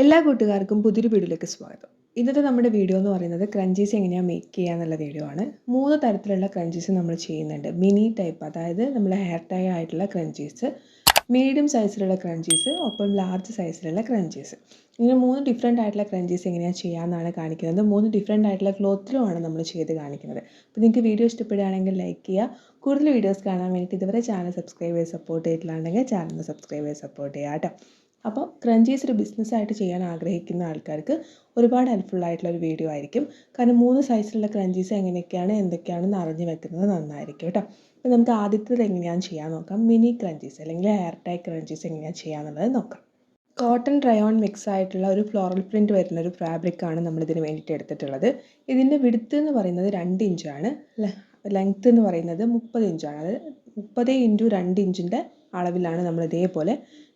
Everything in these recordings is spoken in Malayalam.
എല്ലാ കൂട്ടുകാർക്കും പുതിയൊരു വീഡിയോയിലേക്ക് സ്വാഗതം. ഇന്നത്തെ നമ്മുടെ വീഡിയോ എന്ന് പറയുന്നത് ക്രഞ്ചീസ് എങ്ങനെയാണ് മേക്ക് ചെയ്യുക എന്നുള്ള വീഡിയോ ആണ്. മൂന്ന് തരത്തിലുള്ള ക്രഞ്ചീസ് നമ്മൾ ചെയ്യുന്നുണ്ട്. മിനി ടൈപ്പ് അതായത് നമ്മൾ ഹെയർ ടൈ ആയിട്ടുള്ള ക്രഞ്ചീസ് മീഡിയം സൈസിലുള്ള ക്രഞ്ചീസ് ഒപ്പം ലാർജ് സൈസിലുള്ള ക്രഞ്ചീസ് ഇങ്ങനെ മൂന്ന് ഡിഫറെന്റ് ആയിട്ടുള്ള ക്രഞ്ചീസ് എങ്ങനെയാണ് ചെയ്യാമെന്നാണ് കാണിക്കുന്നത്. മൂന്ന് ഡിഫറെന്റ് ആയിട്ടുള്ള ക്ലോത്തിലുമാണ് നമ്മൾ ചെയ്ത് കാണിക്കുന്നത്. അപ്പോൾ നിങ്ങൾക്ക് വീഡിയോ ഇഷ്ടപ്പെടുകയാണെങ്കിൽ ലൈക്ക് ചെയ്യുക. കൂടുതൽ വീഡിയോസ് കാണാൻ വേണ്ടിയിട്ട് ഇതുവരെ ചാനൽ സബ്സ്ക്രൈബ് ചെയ്ത് സപ്പോർട്ട് ചെയ്തിട്ടുണ്ടെങ്കിൽ ചാനൽ സബ്സ്ക്രൈബ് ചെയ്ത് സപ്പോർട്ട് ചെയ്യുക കേട്ടോ. അപ്പോൾ ക്രഞ്ചീസ് ഒരു ബിസിനസ്സായിട്ട് ചെയ്യാൻ ആഗ്രഹിക്കുന്ന ആൾക്കാർക്ക് ഒരുപാട് ഹെൽപ്ഫുൾ ആയിട്ടുള്ള ഒരു വീഡിയോ ആയിരിക്കും. കാരണം മൂന്ന് സൈസിലുള്ള ക്രഞ്ചീസ് എങ്ങനെയൊക്കെയാണ് എന്തൊക്കെയാണെന്ന് അറിഞ്ഞു വെക്കുന്നത് നന്നായിരിക്കും കേട്ടോ. അപ്പോൾ നമുക്ക് ആദ്യത്തേത് എങ്ങനെയാണ് ചെയ്യാൻ നോക്കാം. മിനി ക്രഞ്ചീസ് അല്ലെങ്കിൽ ഹെയർ ടൈ ക്രഞ്ചീസ് എങ്ങനെയാണ് ചെയ്യാന്നുള്ളത് നോക്കാം. കോട്ടൺ ഡ്രയോൺ മിക്സ് ആയിട്ടുള്ള ഒരു ഫ്ലോറൽ പ്രിന്റ് വരുന്ന ഒരു ഫാബ്രിക്കാണ് നമ്മളിതിന് വേണ്ടിയിട്ട് എടുത്തിട്ടുള്ളത്. ഇതിന്റെ വിടുത്ത് എന്ന് പറയുന്നത് രണ്ട് ഇഞ്ചാണ് ലെങ്ത്ത് എന്ന് പറയുന്നത് മുപ്പത് ഇഞ്ചാണ് അത് മുപ്പത് ഇന്റു രണ്ട് ഇഞ്ചിന്റെ അളവിലാണ് നമ്മൾ ഇതേപോലെ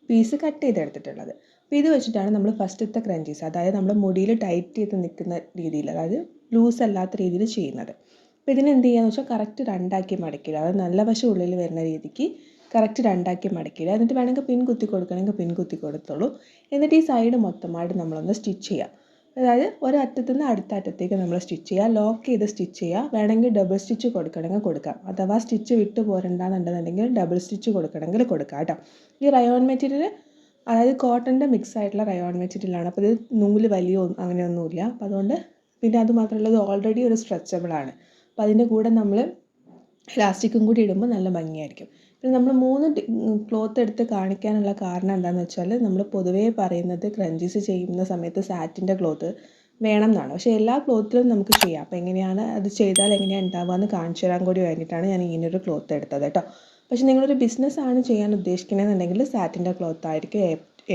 പീസ് കട്ട് ചെയ്തെടുത്തിട്ടുള്ളത്. അപ്പോൾ ഇത് വെച്ചിട്ടാണ് നമ്മൾ ഫസ്റ്റത്തെ ക്രഞ്ചീസ് അതായത് നമ്മൾ മുടിയിൽ ടൈറ്റ് ചെയ്ത് നിൽക്കുന്ന രീതിയിൽ അതായത് ലൂസ് അല്ലാത്ത രീതിയിൽ ചെയ്യുന്നത്. അപ്പോൾ ഇതിന് എന്ത് ചെയ്യാന്ന് വെച്ചാൽ കറക്റ്റ് രണ്ടാക്കി മടക്കിയിടുക. അതായത് നല്ല വശം ഉള്ളിൽ വരുന്ന രീതിക്ക് കറക്റ്റ് രണ്ടാക്കി മടക്കിയിടുക. എന്നിട്ട് വേണമെങ്കിൽ പിൻ കുത്തി കൊടുക്കണമെങ്കിൽ പിൻ കുത്തി കൊടുത്തോളൂ. എന്നിട്ട് ഈ സൈഡ് മൊത്തമായിട്ട് നമ്മളൊന്ന് സ്റ്റിച്ച് ചെയ്യുക അതായത് ഒരറ്റത്തു നിന്ന് അടുത്ത അറ്റത്തേക്ക് നമ്മൾ സ്റ്റിച്ച് ചെയ്യുക. ലോക്ക് ചെയ്ത് സ്റ്റിച്ച് ചെയ്യുക. വേണമെങ്കിൽ ഡബിൾ സ്റ്റിച്ച് കൊടുക്കണമെങ്കിൽ കൊടുക്കാം. അഥവാ സ്റ്റിച്ച് വിട്ട് പോരണ്ടെന്നുണ്ടെന്നുണ്ടെങ്കിൽ ഡബിൾ സ്റ്റിച്ച് കൊടുക്കണമെങ്കിൽ കൊടുക്കാം കേട്ടോ. ഈ റയോൺ മെറ്റീരിയൽ അതായത് കോട്ടന്റെ മിക്സ് ആയിട്ടുള്ള റയോൺ മെറ്റീരിയലാണ് അപ്പോൾ ഇത് നൂൽ വലിയ അങ്ങനെയൊന്നുമില്ല. അപ്പോൾ അതുകൊണ്ട് പിന്നെ അത് മാത്രമല്ല ഇത് ഓൾറെഡി ഒരു സ്ട്രെച്ചബിൾ ആണ്. അപ്പോൾ അതിന്റെ കൂടെ നമ്മൾ ഇലാസ്റ്റിക്കും കൂടി ഇടുമ്പോൾ നല്ല ഭംഗിയായിരിക്കും. നമ്മൾ മൂന്ന് ക്ലോത്ത് എടുത്ത് കാണിക്കാനുള്ള കാരണം എന്താണെന്ന് വെച്ചാൽ നമ്മൾ പൊതുവേ പറയുന്നത് ക്രഞ്ചീസ് ചെയ്യുന്ന സമയത്ത് സാറ്റിന്റെ ക്ലോത്ത് വേണം എന്നാണ് പക്ഷേ എല്ലാ ക്ലോത്തിലും നമുക്ക് ചെയ്യാം. അപ്പോൾ എങ്ങനെയാണ് അത് ചെയ്താൽ എങ്ങനെയാണ് ഉണ്ടാവുക എന്ന് കാണിച്ചു തരാൻ കൂടി വേണ്ടിയിട്ടാണ് ഞാൻ ഇങ്ങനൊരു ക്ലോത്ത് എടുത്തത് കേട്ടോ. പക്ഷേ നിങ്ങളൊരു ബിസിനസ്സാണ് ചെയ്യാൻ ഉദ്ദേശിക്കുന്നതെന്നുണ്ടെങ്കിൽ സാറ്റിന്റെ ക്ലോത്ത് ആയിരിക്കും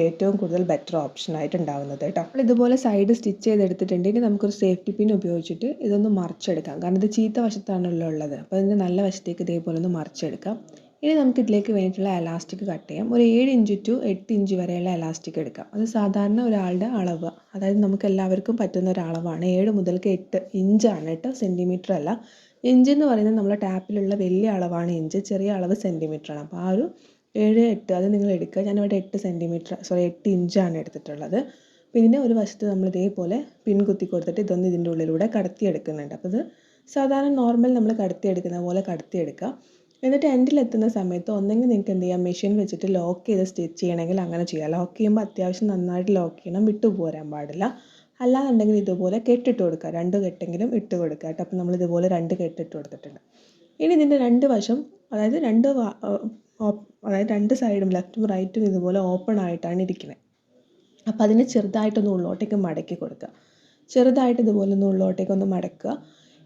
ഏറ്റവും കൂടുതൽ ബെറ്റർ ഓപ്ഷൻ ആയിട്ട് ഉണ്ടാവുന്നത് കേട്ടോ. നമ്മൾ ഇതുപോലെ സൈഡ് സ്റ്റിച്ച് ചെയ്തെടുത്തിട്ടുണ്ടെങ്കിൽ നമുക്കൊരു സേഫ്റ്റി പിൻ ഉപയോഗിച്ചിട്ട് ഇതൊന്ന് മറിച്ചെടുക്കാം. കാരണം ഇത് ചീത്ത വശത്താണല്ലോ ഉള്ളത്. അപ്പോൾ ഇതിന്റെ നല്ല വശത്തേക്ക് ഇതേപോലെ ഒന്ന് മറിച്ചെടുക്കാം. ഇനി നമുക്ക് ഇതിലേക്ക് വേണ്ടിയിട്ടുള്ള എലാസ്റ്റിക് കട്ട് ചെയ്യാം. ഒരു ഏഴ് ഇഞ്ച് ടു എട്ട് ഇഞ്ച് വരെയുള്ള എലാസ്റ്റിക് എടുക്കാം. അത് സാധാരണ ഒരാളുടെ അളവ്. അതായത് നമുക്ക് എല്ലാവർക്കും പറ്റുന്ന ഒരു അളവാണ്. ഏഴ് മുതൽക്ക് എട്ട് ഇഞ്ചാണ് കേട്ടോ സെന്റിമീറ്റർ അല്ല. ഇഞ്ച് എന്ന് പറയുന്നത് നമ്മളെ ടാപ്പിലുള്ള വലിയ അളവാണ് ഇഞ്ച്. ചെറിയ അളവ് സെന്റിമീറ്ററാണ് അപ്പോൾ ആ ഒരു ഏഴ് എട്ട് അത് നിങ്ങൾ എടുക്കുക. ഞാനിവിടെ എട്ട് സെന്റിമീറ്റർ സോറി എട്ട് ഇഞ്ചാണ് എടുത്തിട്ടുള്ളത്. പിന്നെ ഒരു വശത്ത് നമ്മൾ ഇതേപോലെ പിൻകുത്തി കൊടുത്തിട്ട് ഇതൊന്ന് ഇതിന്റെ ഉള്ളിലൂടെ കടത്തി എടുക്കുന്നുണ്ട് അപ്പോൾ ഇത് സാധാരണ നോർമൽ നമ്മൾ കടത്തി എടുക്കുന്ന പോലെ കടത്തി എടുക്കുക എന്നിട്ട് എൻഡിലെത്തുന്ന സമയത്ത് ഒന്നെങ്കിൽ നിങ്ങൾക്ക് എന്ത് ചെയ്യാം? മെഷീൻ വെച്ചിട്ട് ലോക്ക് ചെയ്ത് സ്റ്റിച്ച് ചെയ്യണമെങ്കിൽ അങ്ങനെ ചെയ്യാം. ലോക്ക് ചെയ്യുമ്പോൾ അത്യാവശ്യം നന്നായിട്ട് ലോക്ക് ചെയ്യണം. വിട്ടു പോരാൻ പാടില്ല. അല്ലാന്നുണ്ടെങ്കിൽ ഇതുപോലെ കെട്ടിട്ട് കൊടുക്കുക. രണ്ട് കെട്ടെങ്കിലും ഇട്ട് കൊടുക്കുക കേട്ടോ. അപ്പോൾ നമ്മൾ ഇതുപോലെ രണ്ട് കെട്ടിട്ട് കൊടുത്തിട്ടുണ്ട്. ഇനി ഇതിന്റെ രണ്ട് വശം അതായത് രണ്ട് അതായത് രണ്ട് സൈഡും ലെഫ്റ്റും റൈറ്റും ഇതുപോലെ ഓപ്പൺ ആയിട്ടാണ് ഇരിക്കുന്നത്. അപ്പോൾ അതിനെ ചെറുതായിട്ടൊന്ന് ഉള്ളോട്ടേക്ക് മടക്കി കൊടുക്കുക. ചെറുതായിട്ട് ഇതുപോലെ ഒന്ന് ഉള്ളോട്ടേക്ക് ഒന്ന് മടക്കുക.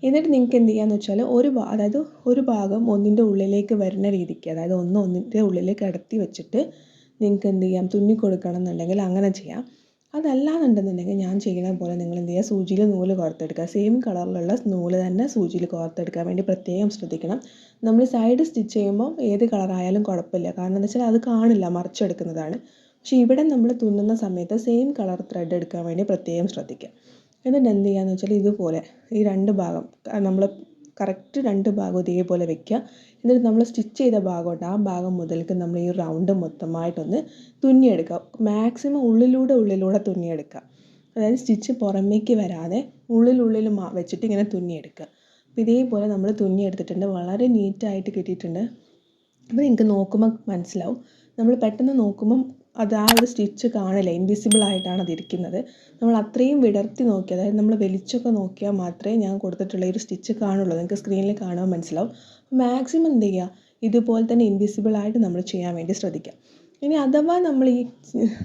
എന്നിട്ട് നിങ്ങൾക്ക് എന്ത് ചെയ്യാന്ന് വെച്ചാൽ ഒരു അതായത് ഒരു ഭാഗം ഒന്നിന്റെ ഉള്ളിലേക്ക് വരുന്ന രീതിക്ക് അതായത് ഒന്ന് ഒന്നിന്റെ ഉള്ളിലേക്ക് അടത്തി വെച്ചിട്ട് നിങ്ങൾക്ക് എന്ത് ചെയ്യാം? തുന്നി കൊടുക്കണം എന്നുണ്ടെങ്കിൽ അങ്ങനെ ചെയ്യാം. അതല്ലാന്നുണ്ടെന്നുണ്ടെങ്കിൽ ഞാൻ ചെയ്യുന്ന പോലെ നിങ്ങൾ എന്ത് ചെയ്യുക? സൂചിയിൽ നൂൽ കോർത്തെടുക്കുക. സെയിം കളറിലുള്ള നൂൽ തന്നെ സൂചിയിൽ കോർത്തെടുക്കാൻ വേണ്ടി പ്രത്യേകം ശ്രദ്ധിക്കണം. നമ്മൾ സൈഡ് സ്റ്റിച്ച് ചെയ്യുമ്പോൾ ഏത് കളറായാലും കുഴപ്പമില്ല. കാരണം എന്താ വെച്ചാൽ അത് കാണില്ല മറിച്ചെടുക്കുന്നതാണ്. പക്ഷേ ഇവിടെ നമ്മൾ തുന്നുന്ന സമയത്ത് സെയിം കളർ ത്രെഡ് എടുക്കാൻ വേണ്ടി പ്രത്യേകം ശ്രദ്ധിക്കുക. എന്നിട്ട് എന്ത് ചെയ്യുകയെന്ന് വെച്ചാൽ ഇതുപോലെ ഈ രണ്ട് ഭാഗം നമ്മൾ കറക്റ്റ് രണ്ട് ഭാഗം ഇതേപോലെ വെക്കുക എന്നിട്ട് നമ്മൾ സ്റ്റിച്ച് ചെയ്ത ഭാഗമുണ്ട് ആ ഭാഗം മുതൽക്ക് നമ്മൾ ഈ റൗണ്ട് മൊത്തമായിട്ടൊന്ന് തുന്നിയെടുക്കുക മാക്സിമം ഉള്ളിലൂടെ ഉള്ളിലൂടെ തുന്നിയെടുക്കുക അതായത് സ്റ്റിച്ച് പുറമേക്ക് വരാതെ ഉള്ളിലുള്ളിൽ വെച്ചിട്ട് ഇങ്ങനെ തുന്നിയെടുക്കുക അപ്പോൾ ഇതേപോലെ നമ്മൾ തുന്നിയെടുത്തിട്ടുണ്ട്. വളരെ നീറ്റായിട്ട് കിട്ടിയിട്ടുണ്ട്. അപ്പോൾ നിങ്ങൾക്ക് നോക്കുമ്പോൾ മനസ്സിലാവും. നമ്മൾ പെട്ടെന്ന് നോക്കുമ്പം അത് ആ ഒരു സ്റ്റിച്ച് കാണില്ല ഇൻവിസിബിൾ ആയിട്ടാണ് അതിരിക്കുന്നത്. നമ്മൾ അത്രയും വിടർത്തി നോക്കി അതായത് നമ്മൾ വലിച്ചൊക്കെ നോക്കിയാൽ മാത്രമേ ഞാൻ കൊടുത്തിട്ടുള്ള ഒരു സ്റ്റിച്ച് കാണുള്ളൂ. നിങ്ങൾക്ക് സ്ക്രീനിൽ കാണുമ്പോൾ മനസ്സിലാവും. മാക്സിമം എന്ത് ചെയ്യുക? ഇതുപോലെ തന്നെ ഇൻവിസിബിൾ ആയിട്ട് നമ്മൾ ചെയ്യാൻ വേണ്ടി ശ്രദ്ധിക്കുക. ഇനി അഥവാ നമ്മൾ ഈ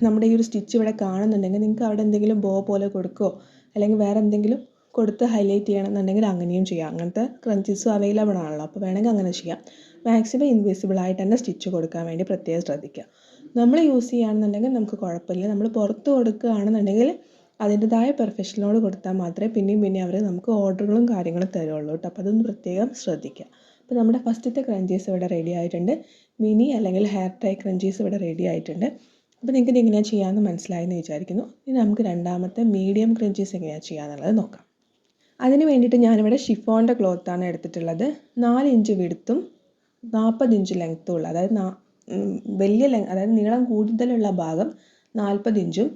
നമ്മുടെ ഈ ഒരു സ്റ്റിച്ച് ഇവിടെ കാണുന്നുണ്ടെങ്കിൽ നിങ്ങൾക്ക് അവിടെ എന്തെങ്കിലും ബോ പോലെ കൊടുക്കുകയോ അല്ലെങ്കിൽ വേറെ എന്തെങ്കിലും കൊടുത്ത് ഹൈലൈറ്റ് ചെയ്യണമെന്നുണ്ടെങ്കിൽ അങ്ങനെയും ചെയ്യാം. അങ്ങനത്തെ ക്രഞ്ചീസും അവൈലബിൾ ആണല്ലോ. അപ്പോൾ വേണമെങ്കിൽ അങ്ങനെ ചെയ്യാം. മാക്സിമം ഇൻവിസിബിൾ ആയിട്ട് തന്നെ സ്റ്റിച്ച് കൊടുക്കാൻ വേണ്ടി പ്രത്യേകം ശ്രദ്ധിക്കുക. നമ്മൾ യൂസ് ചെയ്യുകയാണെന്നുണ്ടെങ്കിൽ നമുക്ക് കുഴപ്പമില്ല. നമ്മൾ പുറത്ത് കൊടുക്കുകയാണെന്നുണ്ടെങ്കിൽ അതിന്റെതായ പെർഫെക്ഷനോട് കൊടുത്താൽ മാത്രമേ പിന്നെയും പിന്നെ അവർ നമുക്ക് ഓർഡറുകളും കാര്യങ്ങളും തരുള്ളൂ കേട്ടോ. അപ്പോൾ അതൊന്ന് പ്രത്യേകം ശ്രദ്ധിക്കുക. അപ്പോൾ നമ്മുടെ ഫസ്റ്റത്തെ ക്രഞ്ചീസ് ഇവിടെ റെഡി ആയിട്ടുണ്ട്. മിനി അല്ലെങ്കിൽ ഹെയർ ടൈ ക്രഞ്ചീസ് ഇവിടെ റെഡി ആയിട്ടുണ്ട്. അപ്പോൾ നിങ്ങൾക്ക് ഇത് എങ്ങനെയാണ് ചെയ്യാമെന്ന് മനസ്സിലായെന്ന് വിചാരിക്കുന്നു. ഇനി നമുക്ക് രണ്ടാമത്തെ മീഡിയം ക്രഞ്ചീസ് എങ്ങനെയാണ് ചെയ്യാമെന്നുള്ളത് നോക്കാം. അതിന് വേണ്ടിയിട്ട് ഞാനിവിടെ ഷിഫോണിന്റെ ക്ലോത്താണ് എടുത്തിട്ടുള്ളത്. നാല് ഇഞ്ച് വിടുത്തും നാൽപ്പത് ഇഞ്ച് ലെങ്ത്തും ഉള്ള അതായത് വലിയ അതായത് നീളം കൂടുതലുള്ള ഭാഗം നാൽപ്പത് ഇഞ്ചും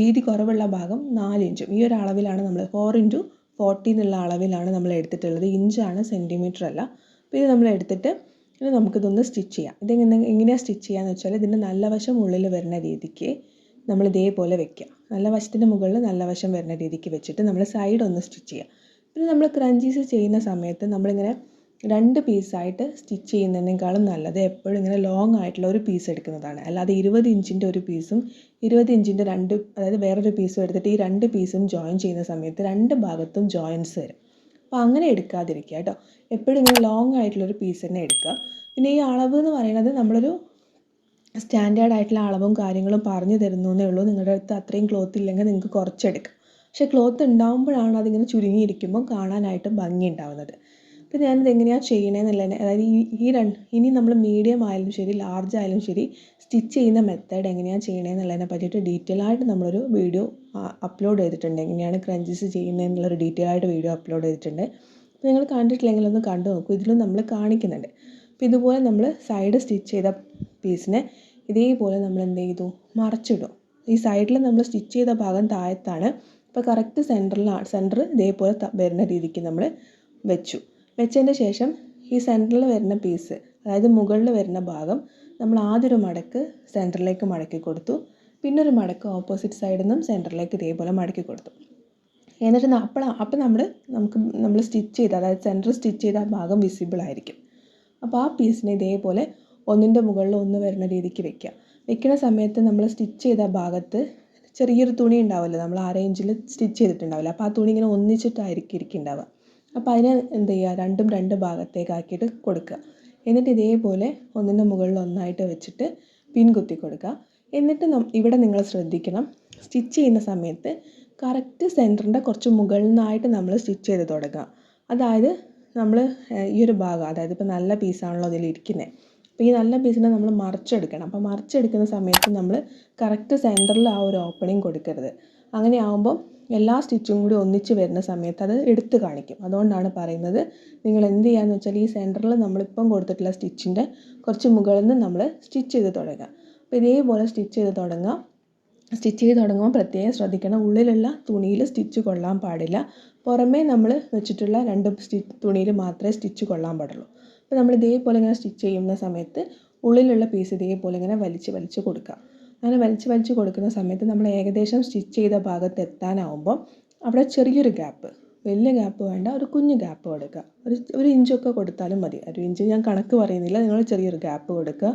വീതി കുറവുള്ള ഭാഗം നാല് ഇഞ്ചും. ഈ ഒരു അളവിലാണ് നമ്മൾ ഫോർ ഇന്റു ഫോർട്ടി എന്നുള്ള അളവിലാണ് നമ്മൾ എടുത്തിട്ടുള്ളത്. ഇഞ്ചാണ് സെന്റിമീറ്റർ അല്ല. അപ്പോൾ ഇത് നമ്മൾ എടുത്തിട്ട് ഇനി നമുക്കിതൊന്ന് സ്റ്റിച്ച് ചെയ്യാം. ഇതെങ്ങനെ എങ്ങനെയാണ് സ്റ്റിച്ച് ചെയ്യാന്ന് വെച്ചാൽ ഇതിന്റെ നല്ല വശം ഉള്ളിൽ വരുന്ന രീതിക്ക് നമ്മൾ ഇതേപോലെ വെക്കുക. നല്ല വശത്തിന്റെ മുകളിൽ നല്ല വശം വരുന്ന രീതിക്ക് വെച്ചിട്ട് നമ്മൾ സൈഡ് ഒന്ന് സ്റ്റിച്ച് ചെയ്യുക. പിന്നെ നമ്മൾ ക്രഞ്ചീസ് ചെയ്യുന്ന സമയത്ത് നമ്മളിങ്ങനെ രണ്ട് പീസായിട്ട് സ്റ്റിച്ച് ചെയ്യുന്നതിനേക്കാളും നല്ലത് എപ്പോഴും ഇങ്ങനെ ലോങ് ആയിട്ടുള്ള ഒരു പീസ് എടുക്കുന്നതാണ്. അല്ലാതെ ഇരുപത് ഇഞ്ചിന്റെ ഒരു പീസും ഇരുപത് ഇഞ്ചിന്റെ രണ്ട് അതായത് വേറൊരു പീസും എടുത്തിട്ട് ഈ രണ്ട് പീസും ജോയിൻ ചെയ്യുന്ന സമയത്ത് രണ്ട് ഭാഗത്തും ജോയിൻസ് വരും. അപ്പോൾ അങ്ങനെ എടുക്കാതിരിക്കുക കേട്ടോ. എപ്പോഴും ഇങ്ങനെ ലോങ് ആയിട്ടുള്ളൊരു പീസ് തന്നെ എടുക്കുക. പിന്നെ ഈ അളവ് എന്ന് പറയുന്നത് നമ്മളൊരു സ്റ്റാൻഡേർഡ് ആയിട്ടുള്ള അളവും കാര്യങ്ങളും പറഞ്ഞു തരുന്നു എന്നേ ഉള്ളൂ. നിങ്ങളുടെ അടുത്ത് അത്രയും ക്ലോത്ത് ഇല്ലെങ്കിൽ നിങ്ങൾക്ക് കുറച്ചെടുക്കാം. പക്ഷേ ക്ലോത്ത് ഉണ്ടാകുമ്പോഴാണ് അതിങ്ങനെ ചുരുങ്ങിയിരിക്കുമ്പോൾ കാണാനായിട്ട് ഭംഗി ഉണ്ടാവുന്നത്. അപ്പോൾ ഞാനിത് എങ്ങനെയാണ് ചെയ്യണതെന്നുള്ളതിനെ അതായത് ഈ ഈ രണ്ട് ഇനി നമ്മൾ മീഡിയം ആയാലും ശരി ലാർജ് ആയാലും ശരി സ്റ്റിച്ച് ചെയ്യുന്ന മെത്തേഡ് എങ്ങനെയാണ് ചെയ്യണതെന്നുള്ളതിനെ പറ്റിയിട്ട് ഡീറ്റെയിൽ ആയിട്ട് നമ്മളൊരു വീഡിയോ അപ്ലോഡ് ചെയ്തിട്ടുണ്ട്. എങ്ങനെയാണ് ക്രഞ്ചസ് ചെയ്യുന്നതെന്നുള്ളൊരു ഡീറ്റെയിൽ ആയിട്ട് വീഡിയോ അപ്ലോഡ് ചെയ്തിട്ടുണ്ട്. അപ്പോൾ നിങ്ങൾ കണ്ടിട്ടില്ലെങ്കിൽ ഒന്ന് കണ്ടു നോക്കൂ. ഇതിലും നമ്മൾ കാണിക്കുന്നുണ്ട്. അപ്പോൾ ഇതുപോലെ നമ്മൾ സൈഡ് സ്റ്റിച്ച് ചെയ്ത പീസിനെ ഇതേപോലെ നമ്മൾ എന്ത് ചെയ്തു? മറച്ചിടും. ഈ സൈഡിൽ നമ്മൾ സ്റ്റിച്ച് ചെയ്ത ഭാഗം താഴത്താണ്. അപ്പോൾ കറക്റ്റ് സെന്ററിലാണ് സെന്റർ ഇതേപോലെ വരുന്ന രീതിക്ക് നമ്മൾ വെച്ചു. വെച്ചതിന് ശേഷം ഈ സെന്ററിൽ വരുന്ന പീസ് അതായത് മുകളിൽ വരുന്ന ഭാഗം നമ്മൾ ആദ്യം ഒരു മടക്ക് സെന്ററിലേക്ക് മടക്കി കൊടുത്തു. പിന്നെ ഒരു മടക്ക് ഓപ്പോസിറ്റ് സൈഡിൽ നിന്നും സെന്ററിലേക്ക് ഇതേപോലെ മടക്കി കൊടുത്തു. എന്നിട്ട് അപ്പോൾ അപ്പോൾ നമ്മൾ നമുക്ക് നമ്മൾ സ്റ്റിച്ച് ചെയ്ത അതായത് സെന്റർ സ്റ്റിച്ച് ചെയ്ത ആ ഭാഗം വിസിബിൾ ആയിരിക്കും. അപ്പോൾ ആ പീസിനെ ഇതേപോലെ ഒന്നിന്റെ മുകളിൽ ഒന്ന് വരുന്ന രീതിക്ക് വെക്കുക വെക്കുന്ന സമയത്ത് നമ്മൾ സ്റ്റിച്ച് ചെയ്ത ഭാഗത്ത് ചെറിയൊരു തുണി ഉണ്ടാവുമല്ലോ നമ്മൾ ആ റേഞ്ചിൽ സ്റ്റിച്ച് ചെയ്തിട്ടുണ്ടാവില്ല? അപ്പോൾ ആ തുണി ഇങ്ങനെ ഒന്നിച്ചിട്ടായിരിക്കും ഇരിക്കുന്നുണ്ടാവുക. അപ്പോൾ അതിനെ എന്ത് ചെയ്യുക? രണ്ടും രണ്ട് ഭാഗത്തേക്കാക്കിയിട്ട് കൊടുക്കുക. എന്നിട്ട് ഇതേപോലെ ഒന്നിന്റെ മുകളിൽ ഒന്നായിട്ട് വെച്ചിട്ട് പിൻ കുത്തി കൊടുക്കുക. എന്നിട്ട് ഇവിടെ നിങ്ങൾ ശ്രദ്ധിക്കണം. സ്റ്റിച്ച് ചെയ്യുന്ന സമയത്ത് കറക്റ്റ് സെന്ററിന്റെ കുറച്ച് മുകളിൽ നിന്നായിട്ട് നമ്മൾ സ്റ്റിച്ച് ചെയ്ത് തുടങ്ങുക. അതായത് നമ്മൾ ഈ ഒരു ഭാഗം അതായത് ഇപ്പോൾ നല്ല പീസാണല്ലോ അതിൽ ഇരിക്കുന്നത് അപ്പോൾ ഈ നല്ല പീസിനെ നമ്മൾ മറിച്ചെടുക്കണം. അപ്പോൾ മറിച്ചെടുക്കുന്ന സമയത്ത് നമ്മൾ കറക്റ്റ് സെന്ററിൽ ആ ഒരു ഓപ്പണിങ് കൊടുക്കരുത്. അങ്ങനെ ആകുമ്പോൾ എല്ലാ സ്റ്റിച്ചും കൂടി ഒന്നിച്ച് വരുന്ന സമയത്ത് അത് എടുത്ത് കാണിക്കും. അതുകൊണ്ടാണ് പറയുന്നത് നിങ്ങൾ എന്ത് ചെയ്യാന്ന് വെച്ചാൽ ഈ സെന്ററിൽ നമ്മളിപ്പം കൊടുത്തിട്ടുള്ള സ്റ്റിച്ചിന്റെ കുറച്ച് മുകളിൽ നിന്ന് നമ്മൾ സ്റ്റിച്ച് ചെയ്ത് തുടങ്ങുക അപ്പോൾ ഇതേപോലെ സ്റ്റിച്ച് ചെയ്ത് തുടങ്ങുക സ്റ്റിച്ച് ചെയ്ത് തുടങ്ങുമ്പോൾ പ്രത്യേകം ശ്രദ്ധിക്കണം ഉള്ളിലുള്ള തുണിയിൽ സ്റ്റിച്ച് കൊള്ളാൻ പാടില്ല. പുറമേ നമ്മൾ വെച്ചിട്ടുള്ള രണ്ട് സ്റ്റി തുണിയിൽ മാത്രമേ സ്റ്റിച്ച് കൊള്ളാൻ പാടുള്ളൂ. അപ്പോൾ നമ്മൾ ഇതേപോലെ ഇങ്ങനെ സ്റ്റിച്ച് ചെയ്യുന്ന സമയത്ത് ഉള്ളിലുള്ള പീസ് ഇതേപോലെ ഇങ്ങനെ വലിച്ച് വലിച്ച് കൊടുക്കുക അങ്ങനെ വലിച്ച് വലിച്ച് കൊടുക്കുന്ന സമയത്ത് നമ്മൾ ഏകദേശം സ്റ്റിച്ച് ചെയ്ത ഭാഗത്ത് എത്താനാവുമ്പോൾ അവിടെ ചെറിയൊരു ഗ്യാപ്പ് വലിയ ഗ്യാപ്പ് വേണ്ട ഒരു കുഞ്ഞു ഗ്യാപ്പ് കൊടുക്കുക. ഒരു ഒരു ഇഞ്ചൊക്കെ കൊടുത്താലും മതി. ഒരു ഇഞ്ച് ഞാൻ കണക്ക് പറയുന്നില്ല നിങ്ങൾ ചെറിയൊരു ഗ്യാപ്പ് കൊടുക്കുക.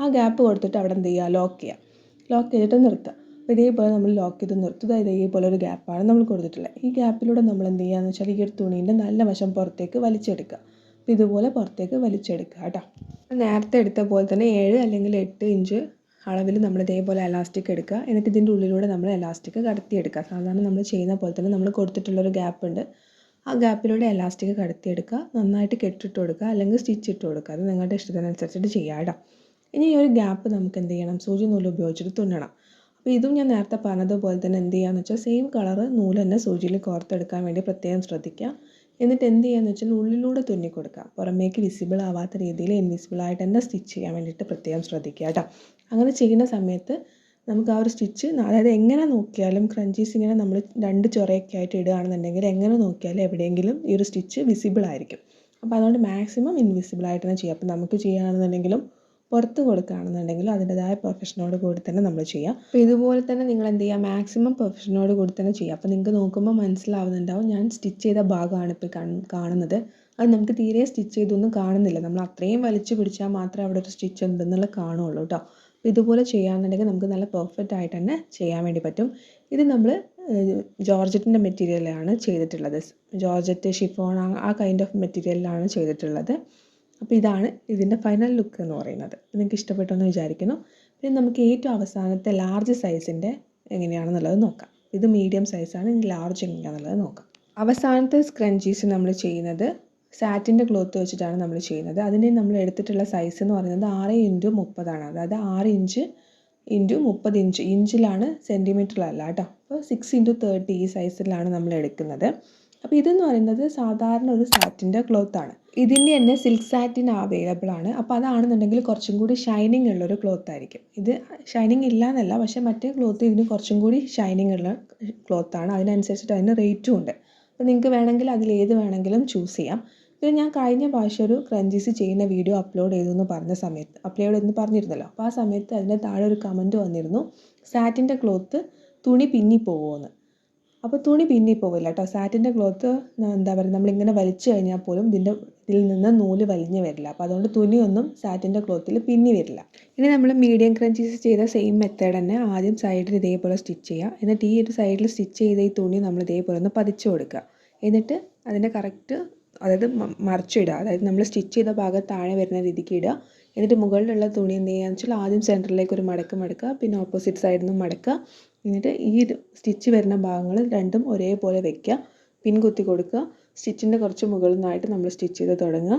ആ ഗ്യാപ്പ് കൊടുത്തിട്ട് അവിടെ എന്ത് ചെയ്യുക? ലോക്ക് ചെയ്യുക. ലോക്ക് ചെയ്തിട്ട് നിർത്തുക. അപ്പോൾ ഇതേപോലെ നമ്മൾ ലോക്ക് ചെയ്ത് നിർത്തുക. ഇതേപോലെ ഒരു ഗ്യാപ്പാണ് നമ്മൾ കൊടുത്തിട്ടുള്ളത്. ഈ ഗ്യാപ്പിലൂടെ നമ്മൾ എന്ത് ചെയ്യുകയെന്ന് വെച്ചാൽ ഈ ഒരു തുണീന്റെ നല്ല വശം പുറത്തേക്ക് വലിച്ചെടുക്കുക. അപ്പോൾ ഇതുപോലെ പുറത്തേക്ക് വലിച്ചെടുക്കുക കേട്ടോ. നേരത്തെ എടുത്ത പോലെ തന്നെ ഏഴ് അല്ലെങ്കിൽ എട്ട് ഇഞ്ച് അളവിൽ നമ്മൾ ഇതേപോലെ എലാസ്റ്റിക് എടുക്കുക. എന്നിട്ട് ഇതിന്റെ ഉള്ളിലൂടെ നമ്മൾ എലാസ്റ്റിക് കടത്തിയെടുക്കുക. സാധാരണ നമ്മൾ ചെയ്യുന്ന പോലെ തന്നെ നമ്മൾ കൊടുത്തിട്ടുള്ളൊരു ഗ്യാപ്പ് ഉണ്ട്. ആ ഗ്യാപ്പിലൂടെ എലാസ്റ്റിക് കടത്തിയെടുക്കുക. നന്നായിട്ട് കെട്ടിട്ട് കൊടുക്കുക. അല്ലെങ്കിൽ സ്റ്റിച്ച് ഇട്ട് കൊടുക്കുക. അത് നിങ്ങളുടെ ഇഷ്ടത്തിനനുസരിച്ചിട്ട് ചെയ്യാം കേട്ടോ. ഇനി ഈ ഒരു ഗ്യാപ്പ് നമുക്ക് എന്ത് ചെയ്യണം? സൂചി നൂൽ ഉപയോഗിച്ചിട്ട് തുന്നണം. അപ്പോൾ ഇതും ഞാൻ നേരത്തെ പറഞ്ഞതുപോലെ തന്നെ എന്ത് ചെയ്യാന്ന് വെച്ചാൽ സെയിം കളറ് നൂൽ തന്നെ സൂചിയിൽ കോർത്തെടുക്കാൻ വേണ്ടി പ്രത്യേകം ശ്രദ്ധിക്കുക. എന്നിട്ട് എന്ത് ചെയ്യാന്ന് വെച്ചാൽ ഉള്ളിലൂടെ തുന്നി കൊടുക്കുക. പുറമേക്ക് വിസിബിൾ ആവാത്ത രീതിയിൽ ഇൻവിസിബിൾ ആയിട്ട് തന്നെ സ്റ്റിച്ച് ചെയ്യാൻ വേണ്ടിയിട്ട് പ്രത്യേകം ശ്രദ്ധിക്കുക കേട്ടോ. അങ്ങനെ ചെയ്യുന്ന സമയത്ത് നമുക്ക് ആ ഒരു സ്റ്റിച്ച് അതായത് എങ്ങനെ നോക്കിയാലും ക്രഞ്ചീസ് ഇങ്ങനെ നമ്മൾ രണ്ട് ചൊറയൊക്കെ ആയിട്ട് ഇടുകയാണെന്നുണ്ടെങ്കിൽ എങ്ങനെ നോക്കിയാലും എവിടെയെങ്കിലും ഈ ഒരു സ്റ്റിച്ച് വിസിബിൾ ആയിരിക്കും. അപ്പോൾ അതുകൊണ്ട് മാക്സിമം ഇൻവിസിബിൾ ആയിട്ട് തന്നെ ചെയ്യുക അപ്പോൾ നമുക്ക് ചെയ്യുകയാണെന്നുണ്ടെങ്കിലും പുറത്ത് കൊടുക്കുകയാണെന്നുണ്ടെങ്കിൽ അതിന്റെതായ പെർഫെക്ഷനോട് കൂടി തന്നെ നമ്മൾ ചെയ്യുക അപ്പോൾ ഇതുപോലെ തന്നെ നിങ്ങൾ എന്ത് ചെയ്യുക മാക്സിമം പെർഫെക്ഷനോട് കൂടി തന്നെ ചെയ്യുക അപ്പോൾ നിങ്ങൾക്ക് നോക്കുമ്പോൾ മനസ്സിലാവുന്നുണ്ടാവും ഞാൻ സ്റ്റിച്ച് ചെയ്ത ഭാഗമാണ് ഇപ്പോൾ കാണുന്നത്. അത് നമുക്ക് തീരെ സ്റ്റിച്ച് ചെയ്തൊന്നും കാണുന്നില്ല. നമ്മൾ അത്രയും വലിച്ചു പിടിച്ചാൽ മാത്രമേ അവിടെ ഒരു സ്റ്റിച്ച് ഉണ്ടെന്നുള്ള കാണുള്ളൂ കേട്ടോ. അപ്പോൾ ഇതുപോലെ ചെയ്യാന്നുണ്ടെങ്കിൽ നമുക്ക് നല്ല പെർഫെക്റ്റ് ആയിട്ട് തന്നെ ചെയ്യാൻ വേണ്ടി പറ്റും. ഇത് നമ്മൾ ജോർജറ്റിന്റെ മെറ്റീരിയലാണ് ചെയ്തിട്ടുള്ളത്. ജോർജറ്റ് ഷിഫോൺ ആ കൈൻഡ് ഓഫ് മെറ്റീരിയലിലാണ് ചെയ്തിട്ടുള്ളത്. അപ്പോൾ ഇതാണ് ഇതിന്റെ ഫൈനൽ ലുക്ക് എന്ന് പറയുന്നത്. നിങ്ങൾക്ക് ഇഷ്ടപ്പെട്ടെന്ന് വിചാരിക്കുന്നു. പിന്നെ നമുക്ക് ഏറ്റവും അവസാനത്തെ ലാർജ് സൈസിന്റെ എങ്ങനെയാണെന്നുള്ളത് നോക്കാം. ഇത് മീഡിയം സൈസാണ് ഇനി ലാർജ് എങ്ങനെയാണെന്നുള്ളത് നോക്കാം. അവസാനത്തെ സ്ക്രഞ്ചീസ് നമ്മൾ ചെയ്യുന്നത് സാറ്റിന്റെ ക്ലോത്ത് വെച്ചിട്ടാണ് നമ്മൾ ചെയ്യുന്നത്. അതിന് നമ്മൾ എടുത്തിട്ടുള്ള സൈസ് എന്ന് പറയുന്നത് ആറ് ഇന്റു മുപ്പതാണ് അതായത് ആറ് ഇഞ്ച് ഇന്റു മുപ്പത് ഇഞ്ച് ഇഞ്ചിലാണ് സെന്റിമീറ്ററിലല്ല കേട്ടോ. അപ്പോൾ സിക്സ് ഇന്റു തേർട്ടി ഈ സൈസിലാണ് നമ്മൾ എടുക്കുന്നത്. അപ്പോൾ ഇതെന്ന് പറയുന്നത് സാധാരണ ഒരു സാറ്റിന്റെ ക്ലോത്താണ് ഇതിന്റെ തന്നെ സിൽക്ക് സാറ്റിൻ അവൈലബിൾ ആണ്. അപ്പോൾ അതാണെന്നുണ്ടെങ്കിൽ കുറച്ചും കൂടി ഷൈനിങ് ഉള്ളൊരു ക്ലോത്ത് ആയിരിക്കും. ഇത് ഷൈനിങ് ഇല്ല എന്നല്ല പക്ഷേ മറ്റേ ക്ലോത്ത് ഇതിന് കുറച്ചും കൂടി ഷൈനിങ് ഉള്ള ക്ലോത്ത് ആണ്. അതിനനുസരിച്ചിട്ട് അതിന് റേറ്റും ഉണ്ട്. അപ്പോൾ നിങ്ങൾക്ക് വേണമെങ്കിൽ അതിലേത് വേണമെങ്കിലും ചൂസ് ചെയ്യാം. പിന്നെ ഞാൻ കഴിഞ്ഞ പ്രാവശ്യം ഒരു ക്രഞ്ചീസ് ചെയ്യുന്ന വീഡിയോ അപ്ലോഡ് ചെയ്തു എന്ന് പറഞ്ഞ സമയത്ത് അപ്ലോഡ് ചെയ്തെന്ന് പറഞ്ഞിരുന്നല്ലോ. അപ്പോൾ ആ സമയത്ത് അതിന്റെ താഴെ ഒരു കമന്റ് വന്നിരുന്നു സാറ്റിന്റെ ക്ലോത്ത് തുണി പിന്നി പോകുമെന്ന് അപ്പോൾ തുണി പിന്നി പോവില്ല കേട്ടോ. സാറ്റിന്റെ ക്ലോത്ത് എന്താ പറയുക നമ്മളിങ്ങനെ വലിച്ചു കഴിഞ്ഞാൽ പോലും ഇതിന്റെ ഇതിൽ നിന്ന് നൂൽ വലിഞ്ഞ് വരില്ല. അപ്പോൾ അതുകൊണ്ട് തുണിയൊന്നും സാറ്റിന്റെ ക്ലോത്തിൽ പിന്നി വരില്ല. ഇനി നമ്മൾ മീഡിയം ക്രഞ്ചീസ് ചെയ്ത സെയിം മെത്തേഡ് തന്നെ ആദ്യം സൈഡിൽ ഇതേപോലെ സ്റ്റിച്ച് ചെയ്യുക. എന്നിട്ട് ഈ ഒരു സൈഡിൽ സ്റ്റിച്ച് ചെയ്ത ഈ തുണി നമ്മൾ ഇതേപോലെ ഒന്ന് പതിച്ചു കൊടുക്കുക. എന്നിട്ട് അതിന്റെ കറക്റ്റ് അതായത് മറിച്ചിടുക. അതായത് നമ്മൾ സ്റ്റിച്ച് ചെയ്ത ഭാഗം താഴെ വരുന്ന രീതിക്ക് ഇടുക. എന്നിട്ട് മുകളിലുള്ള തുണി എന്ത് ചെയ്യുകയെന്ന് വെച്ചാൽ ആദ്യം സെന്ററിലേക്ക് ഒരു മടക്ക് മടക്കുക. പിന്നെ ഓപ്പോസിറ്റ് സൈഡിൽ നിന്നും മടക്കുക. എന്നിട്ട് ഈ സ്റ്റിച്ച് വരുന്ന ഭാഗങ്ങൾ രണ്ടും ഒരേപോലെ വെക്കുക. പിൻകുത്തി കൊടുക്കുക. സ്റ്റിച്ചിന്റെ കുറച്ച് മുകളിൽ നിന്നായിട്ട് നമ്മൾ സ്റ്റിച്ച് ചെയ്ത് തുടങ്ങുക.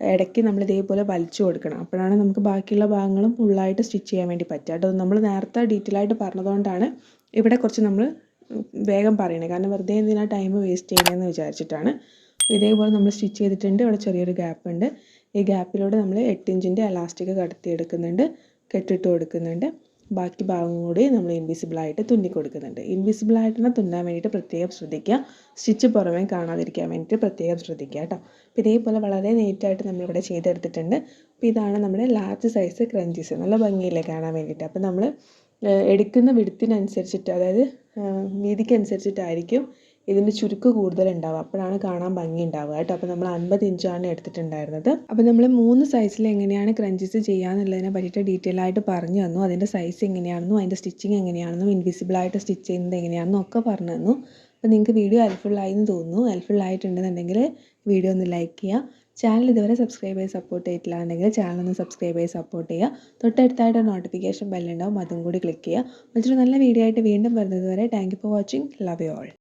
ഇടയ്ക്ക് നമ്മൾ ഇതേപോലെ വലിച്ചു കൊടുക്കണം. അപ്പോഴാണ് നമുക്ക് ബാക്കിയുള്ള ഭാഗങ്ങളും ഫുള്ളായിട്ട് സ്റ്റിച്ച് ചെയ്യാൻ വേണ്ടി പറ്റുക. കേട്ടോ നമ്മൾ നേരത്തെ ഡീറ്റെയിൽ ആയിട്ട് പറഞ്ഞതുകൊണ്ടാണ് ഇവിടെ കുറച്ച് നമ്മൾ വേഗം പറയണത് കാരണം വെറുതെ എന്തിനാ ടൈം വേസ്റ്റ് ചെയ്യണമെന്ന് വിചാരിച്ചിട്ടാണ്. ഇതേപോലെ നമ്മൾ സ്റ്റിച്ച് ചെയ്തിട്ടുണ്ട്. ഇവിടെ ചെറിയൊരു ഗ്യാപ്പ് ഉണ്ട്. ഈ ഗ്യാപ്പിലൂടെ നമ്മൾ എട്ട് ഇഞ്ചിന്റെ എലാസ്റ്റിക് കടത്തി എടുക്കുന്നുണ്ട് കെട്ടിട്ട് കൊടുക്കുന്നുണ്ട്. ബാക്കി ഭാഗം കൂടി നമ്മൾ ഇൻവിസിബിളായിട്ട് തുന്നി കൊടുക്കുന്നുണ്ട്. ഇൻവിസിബിളായിട്ട് തുന്നാൻ വേണ്ടിയിട്ട് പ്രത്യേകം ശ്രദ്ധിക്കുക. സ്റ്റിച്ച് പുറമേ കാണാതിരിക്കാൻ വേണ്ടിയിട്ട് പ്രത്യേകം ശ്രദ്ധിക്കുക കേട്ടോ. അപ്പോൾ ഇതേപോലെ വളരെ നീറ്റായിട്ട് നമ്മളിവിടെ ചെയ്തെടുത്തിട്ടുണ്ട്. അപ്പോൾ ഇതാണ് നമ്മുടെ ലാർജ് സൈസ് ക്രഞ്ചീസ് നല്ല ഭംഗിയില്ലേ കാണാൻ വേണ്ടിയിട്ട്. അപ്പോൾ നമ്മൾ എടുക്കുന്ന വിടുത്തിനനുസരിച്ചിട്ട് അതായത് വീതിക്കനുസരിച്ചിട്ടായിരിക്കും ഇതിന്റെ ചുരുക്ക് കൂടുതലുണ്ടാവുക. അപ്പോഴാണ് കാണാൻ ഭംഗി ഉണ്ടാവുക കേട്ടോ. അപ്പോൾ നമ്മൾ അൻപത് ഇഞ്ചാണ് എടുത്തിട്ടുണ്ടായിരുന്നത്. അപ്പോൾ നമ്മൾ മൂന്ന് സൈസിൽ എങ്ങനെയാണ് ക്രഞ്ചസ് ചെയ്യാന്നുള്ളതിനെ പറ്റിയിട്ട് ഡീറ്റെയിൽ ആയിട്ട് പറഞ്ഞു തന്നു. അതിന്റെ സൈസ് എങ്ങനെയാണെന്നും അതിന്റെ സ്റ്റിച്ചിങ് എങ്ങനെയാണെന്നും ഇൻവിസിബിളായിട്ട് സ്റ്റിച്ച് ചെയ്യുന്നത് എങ്ങനെയാണെന്നും ഒക്കെ പറഞ്ഞു തന്നു. അപ്പോൾ നിങ്ങൾക്ക് വീഡിയോ ഹെൽപ്ഫുള്ളായി എന്ന് തോന്നുന്നു. ഹെൽപ്ഫുൾ ആയിട്ടുണ്ടെന്നുണ്ടെങ്കിൽ വീഡിയോ ഒന്ന് ലൈക്ക് ചെയ്യുക. ചാനൽ ഇതുവരെ സബ്സ്ക്രൈബ് ചെയ്ത് സപ്പോർട്ട് ചെയ്തിട്ടില്ല എന്നുണ്ടെങ്കിൽ ചാനൽ ഒന്ന് സബ്സ്ക്രൈബ് ചെയ്ത് സപ്പോർട്ട് ചെയ്യുക. തൊട്ടടുത്തായിട്ട് നോട്ടിഫിക്കേഷൻ ബെല്ലുണ്ടാവും അതും കൂടി ക്ലിക്ക് ചെയ്യുക. മറ്റൊരു നല്ല വീഡിയോ ആയിട്ട് വീണ്ടും വരുന്നത് വരെ thank you for watching love you all